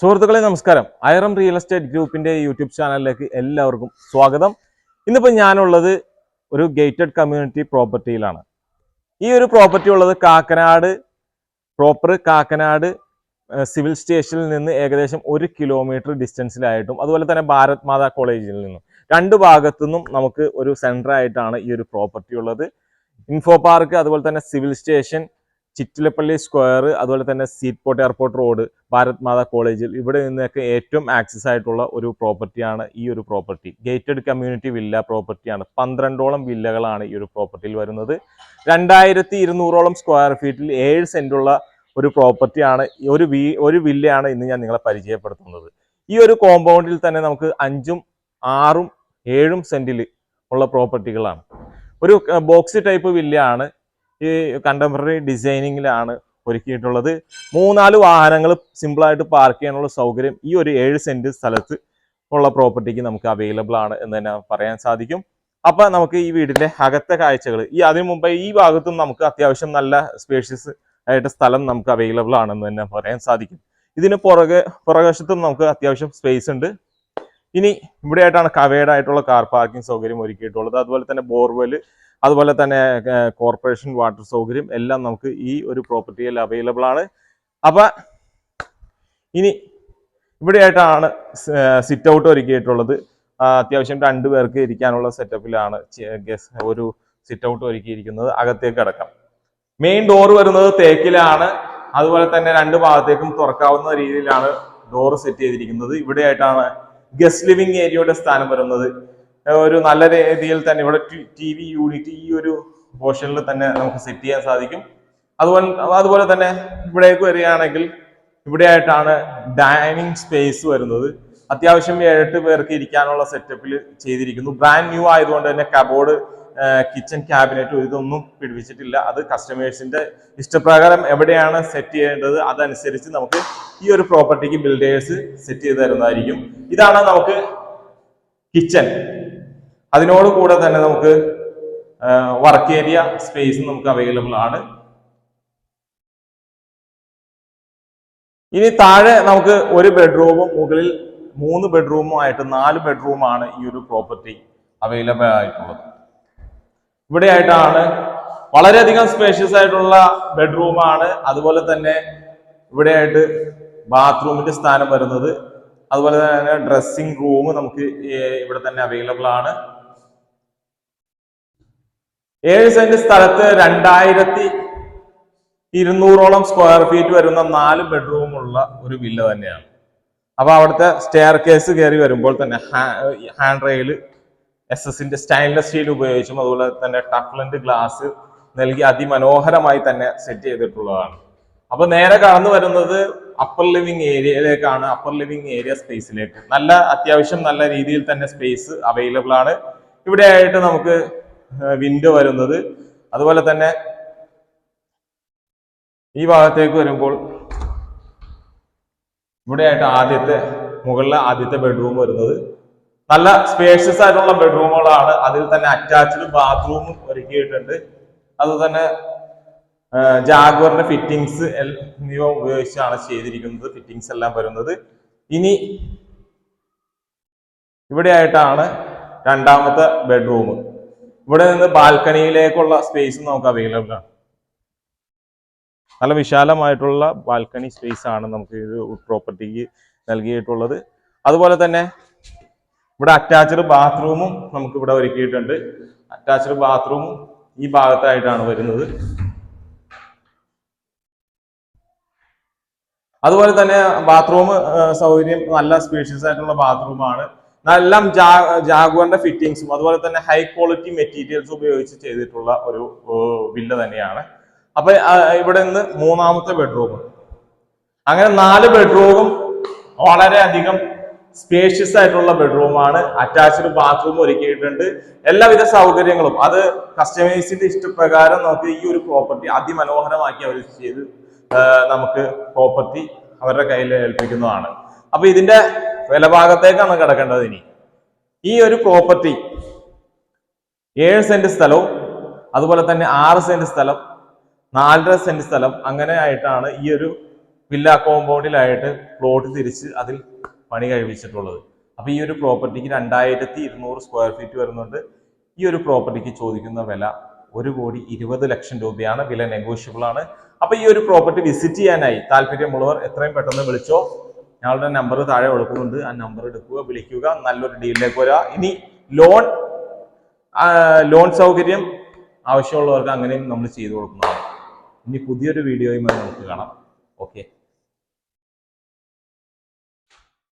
സുഹൃത്തുക്കളെ നമസ്കാരം. അയറം real estate ഗ്രൂപ്പിന്റെ യൂട്യൂബ് ചാനലിലേക്ക് എല്ലാവർക്കും സ്വാഗതം. ഇന്നിപ്പോൾ ഞാനുള്ളത് ഒരു ഗേറ്റഡ് കമ്മ്യൂണിറ്റി പ്രോപ്പർട്ടിയിലാണ്. ഈ ഒരു പ്രോപ്പർട്ടി ഉള്ളത് കാക്കനാട് പ്രോപ്പർ കാക്കനാട് സിവിൽ സ്റ്റേഷനിൽ നിന്ന് ഏകദേശം ഒരു കിലോമീറ്റർ ഡിസ്റ്റൻസിലായിട്ടും അതുപോലെ തന്നെ ഭാരത് മാതാ കോളേജിൽ നിന്നും രണ്ട് ഭാഗത്തു നിന്നും നമുക്ക് ഒരു സെന്റർ ആയിട്ടാണ് ഈ ഒരു പ്രോപ്പർട്ടി ഉള്ളത്. ഇൻഫോ പാർക്ക് അതുപോലെ തന്നെ സിവിൽ സ്റ്റേഷൻ ചിറ്റിലപ്പള്ളി സ്ക്വയർ അതുപോലെ തന്നെ seaport airport road Bharat Mata കോളേജിൽ ഇവിടെ നിന്നൊക്കെ ഏറ്റവും ആക്സസ് ആയിട്ടുള്ള ഒരു പ്രോപ്പർട്ടിയാണ് ഈ ഒരു പ്രോപ്പർട്ടി ഗേറ്റഡ് കമ്മ്യൂണിറ്റി വില്ല പ്രോപ്പർട്ടിയാണ് പന്ത്രണ്ടോളം വില്ലകളാണ് ഈ ഒരു പ്രോപ്പർട്ടിയിൽ വരുന്നത്. രണ്ടായിരത്തി ഇരുന്നൂറോളം സ്ക്വയർ ഫീറ്റിൽ ഏഴ് സെന്റുള്ള ഒരു പ്രോപ്പർട്ടിയാണ് ഒരു വീ ഒരു വില്ലയാണ് ഇന്ന് ഞാൻ നിങ്ങളെ പരിചയപ്പെടുത്തുന്നത്. ഈ ഒരു കോമ്പൗണ്ടിൽ തന്നെ നമുക്ക് അഞ്ചും ആറും ഏഴും സെന്റിൽ ഉള്ള പ്രോപ്പർട്ടികളാണ് ഒരു ബോക്സ് ടൈപ്പ് വില്ലയാണ് ഈ കണ്ടംപററി ഡിസൈനിങ്ങിലാണ് ഒരുക്കിയിട്ടുള്ളത്. മൂന്നാൽ വാഹനങ്ങൾ സിമ്പിളായിട്ട് പാർക്ക് ചെയ്യാനുള്ള സൗകര്യം ഈ ഒരു ഏഴ് സെന്റ് സ്ഥലത്ത് ഉള്ള പ്രോപ്പർട്ടിക്ക് നമുക്ക് അവൈലബിൾ ആണ് എന്ന് തന്നെ പറയാൻ സാധിക്കും. അപ്പൊ നമുക്ക് ഈ വീടിന്റെ അകത്തെ കാഴ്ചകൾ ഈ അതിനു മുമ്പ് ഈ ഭാഗത്തും നമുക്ക് അത്യാവശ്യം നല്ല സ്പേഷ്യസ് ആയിട്ട് സ്ഥലം നമുക്ക് അവൈലബിൾ ആണെന്ന് തന്നെ പറയാൻ സാധിക്കും. ഇതിന് പുറകെ പുറകശത്തും നമുക്ക് അത്യാവശ്യം സ്പേസ് ഉണ്ട്. ഇനി ഇവിടെയായിട്ടാണ് കവേഡ് ആയിട്ടുള്ള കാർ പാർക്കിംഗ് സൗകര്യം ഒരുക്കിയിട്ടുള്ളത്. അതുപോലെ തന്നെ ബോർവെൽ അതുപോലെ തന്നെ കോർപ്പറേഷൻ വാട്ടർ സൗകര്യം എല്ലാം നമുക്ക് ഈ ഒരു പ്രോപ്പർട്ടിയിൽ അവൈലബിൾ ആണ്. അപ്പൊ ഇനി ഇവിടെയായിട്ടാണ് സിറ്റ് ഔട്ട് ഒരുക്കിയിട്ടുള്ളത്. അത്യാവശ്യം രണ്ടു പേർക്ക് ഇരിക്കാനുള്ള സെറ്റപ്പിലാണ് ഒരു സിറ്റ് ഔട്ട് ഒരുക്കിയിരിക്കുന്നത്. അകത്തേക്ക് കിടക്കാം. മെയിൻ ഡോർ വരുന്നത് തേക്കിലാണ്. അതുപോലെ തന്നെ രണ്ട് ഭാഗത്തേക്കും തുറക്കാവുന്ന രീതിയിലാണ് ഡോർ സെറ്റ് ചെയ്തിരിക്കുന്നത്. ഇവിടെയായിട്ടാണ് ഗസ്റ്റ് ലിവിംഗ് ഏരിയയുടെ സ്ഥാനം വരുന്നത്. ഒരു നല്ല രീതിയിൽ തന്നെ ഇവിടെ ടി വി യൂണിറ്റ് ഈ ഒരു പോർഷനിൽ തന്നെ നമുക്ക് സെറ്റ് ചെയ്യാൻ സാധിക്കും. അതുപോലെ അതുപോലെ തന്നെ ഇവിടേക്ക് വരികയാണെങ്കിൽ ഇവിടെയായിട്ടാണ് ഡൈനിങ് സ്പേസ് വരുന്നത്. അത്യാവശ്യം ഏഴെട്ട് പേർക്ക് ഇരിക്കാനുള്ള സെറ്റപ്പിൽ ചെയ്തിരിക്കുന്നു. ബ്രാൻഡ് ന്യൂ ആയതുകൊണ്ട് തന്നെ കബോർഡ് കിച്ചൺ ക്യാബിനറ്റ് ഇതൊന്നും പിടിപ്പിച്ചിട്ടില്ല. അത് കസ്റ്റമേഴ്സിന്റെ ഇഷ്ടപ്രകാരം എവിടെയാണ് സെറ്റ് ചെയ്യേണ്ടത് അതനുസരിച്ച് നമുക്ക് ഈ ഒരു പ്രോപ്പർട്ടിക്ക് ബിൽഡേഴ്സ് സെറ്റ് ചെയ്ത് തരുന്നതായിരിക്കും. ഇതാണ് നമുക്ക് കിച്ചൺ അതിനോട് കൂടെ തന്നെ നമുക്ക് വർക്ക് ഏരിയ സ്പേസ് നമുക്ക് അവൈലബിൾ ആണ്. ഇനി താഴെ നമുക്ക് ഒരു ബെഡ്റൂമും മുകളിൽ മൂന്ന് ബെഡ്റൂമും ആയിട്ട് നാല് ബെഡ്റൂമാണ് ഈ ഒരു പ്രോപ്പർട്ടി അവൈലബിൾ ആയിട്ടുള്ളത്. ഇവിടെയായിട്ടാണ് വളരെയധികം സ്പേഷ്യസ് ആയിട്ടുള്ള ബെഡ്റൂമാണ് അതുപോലെ തന്നെ ഇവിടെയായിട്ട് ബാത്റൂമിന്റെ സ്ഥാനം വരുന്നത്. അതുപോലെ തന്നെ ഡ്രസ്സിംഗ് റൂം നമുക്ക് ഇവിടെ തന്നെ അവൈലബിൾ ആണ്. ഏഴ് സെന്റ് സ്ഥലത്ത് രണ്ടായിരത്തി ഇരുന്നൂറോളം സ്ക്വയർ ഫീറ്റ് വരുന്ന നാല് ബെഡ്റൂം ഉള്ള ഒരു വില്ല തന്നെയാണ്. അപ്പൊ അവിടുത്തെ സ്റ്റെയർ കേസ് കയറി വരുമ്പോൾ തന്നെ ഹാൻഡ് റെയിൽ എസ് എസിന്റെ സ്റ്റൈൻലെസ് സ്റ്റീൽ ഉപയോഗിച്ചും അതുപോലെ തന്നെ ടഫ്ലൻഡ് ഗ്ലാസ് നൽകി അതിമനോഹരമായി തന്നെ സെറ്റ് ചെയ്തിട്ടുള്ളതാണ്. അപ്പൊ നേരെ കടന്നു വരുന്നത് അപ്പർ ലിവിംഗ് ഏരിയയിലേക്കാണ് അപ്പർ ലിവിംഗ് ഏരിയ സ്പേസിലേക്ക് നല്ല അത്യാവശ്യം നല്ല രീതിയിൽ തന്നെ സ്പേസ് അവൈലബിൾ ആണ്. ഇവിടെ ആയിട്ട് നമുക്ക് വിൻഡോ വരുന്നത്. അതുപോലെ തന്നെ ഈ ഭാഗത്തേക്ക് വരുമ്പോൾ ഇവിടെയായിട്ട് ആദ്യത്തെ മുകളിലെ ആദ്യത്തെ ബെഡ്റൂം വരുന്നത്. നല്ല സ്പേഷ്യസ് ആയിട്ടുള്ള ബെഡ്റൂമുകളാണ് അതിൽ തന്നെ അറ്റാച്ച്ഡ് ബാത്റൂമും ഒരുക്കിയിട്ടുണ്ട്. അത് തന്നെ ജാഗ്വറിന്റെ ഫിറ്റിങ്സ് എന്നിവ ഉപയോഗിച്ചാണ് ചെയ്തിരിക്കുന്നത്. ഫിറ്റിങ്സ് എല്ലാം വരുന്നത്. ഇനി ഇവിടെയായിട്ടാണ് രണ്ടാമത്തെ ബെഡ്റൂം ഇവിടെ നിന്ന് ബാൽക്കണിയിലേക്കുള്ള സ്പേസ് നമുക്ക് അവൈലബിൾ ആണ്. നല്ല വിശാലമായിട്ടുള്ള ബാൽക്കണി സ്പേസ് ആണ് നമുക്ക് ഈ പ്രോപ്പർട്ടിക്ക് നൽകിയിട്ടുള്ളത്. അതുപോലെ തന്നെ ഇവിടെ അറ്റാച്ച്ഡ് ബാത്റൂമും നമുക്ക് ഇവിടെ ഒരുക്കിയിട്ടുണ്ട്. അറ്റാച്ച്ഡ് ബാത്റൂമും ഈ ഭാഗത്തായിട്ടാണ് വരുന്നത്. അതുപോലെ തന്നെ ബാത്റൂം സൗകര്യം നല്ല സ്പീഷ്യസ് ആയിട്ടുള്ള ബാത്റൂമാണ് എല്ലാം ജാഗുവറിന്റെ ഫിറ്റിങ്സും അതുപോലെ തന്നെ ഹൈ ക്വാളിറ്റി മെറ്റീരിയൽസ് ഉപയോഗിച്ച് ചെയ്തിട്ടുള്ള ഒരു വില്ല തന്നെയാണ്. അപ്പൊ ഇവിടെ നിന്ന് മൂന്നാമത്തെ ബെഡ്റൂം അങ്ങനെ നാല് ബെഡ്റൂമും വളരെയധികം സ്പേഷ്യസ് ആയിട്ടുള്ള ബെഡ്റൂമാണ് അറ്റാച്ച്ഡ് ബാത്റൂം ഒരുക്കിയിട്ടുണ്ട്. എല്ലാവിധ സൗകര്യങ്ങളും. അത് കസ്റ്റമേഴ്സിന്റെ ഇഷ്ടപ്രകാരം നമുക്ക് ഈ ഒരു പ്രോപ്പർട്ടി അതിമനോഹരമാക്കി അവർ ചെയ്ത് നമുക്ക് പ്രോപ്പർട്ടി അവരുടെ കയ്യിൽ ഏൽപ്പിക്കുന്നതാണ്. അപ്പൊ ഇതിന്റെ വിലഭാഗത്തേക്കാണ് കിടക്കേണ്ടത് ഇനി. ഈ ഒരു പ്രോപ്പർട്ടി ഏഴ് സെന്റ് സ്ഥലവും അതുപോലെ തന്നെ ആറ് സെന്റ് സ്ഥലം നാലര സെന്റ് സ്ഥലം അങ്ങനെ ആയിട്ടാണ് ഈ ഒരു വില്ല കോമ്പൗണ്ടിലായിട്ട് പ്ലോട്ട് തിരിച്ച് അതിൽ പണി കഴിപ്പിച്ചിട്ടുള്ളത് അപ്പൊ ഈ ഒരു പ്രോപ്പർട്ടിക്ക് രണ്ടായിരത്തി ഇരുന്നൂറ് സ്ക്വയർ ഫീറ്റ് വരുന്നുണ്ട്. ഈ ഒരു പ്രോപ്പർട്ടിക്ക് ചോദിക്കുന്ന വില ഒരു കോടി ഇരുപത് ലക്ഷം രൂപയാണ്. വില നെഗോഷ്യബിൾ ആണ്. അപ്പൊ ഈ ഒരു പ്രോപ്പർട്ടി വിസിറ്റ് ചെയ്യാനായി താല്പര്യമുള്ളവർ എത്രയും പെട്ടെന്ന് വിളിച്ചോ. ഞങ്ങളുടെ നമ്പർ താഴെ കൊടുക്കുന്നുണ്ട്. ആ നമ്പർ എടുക്കുക വിളിക്കുക നല്ലൊരു ഡീലിലേക്ക് വരിക ഇനി ലോൺ ലോൺ സൗകര്യം ആവശ്യമുള്ളവർക്ക് അങ്ങനെയും നമ്മൾ ചെയ്തു കൊടുക്കുന്നതാണ്. ഇനി പുതിയൊരു വീഡിയോയുമായി നമുക്ക് കാണാം. ഓക്കെ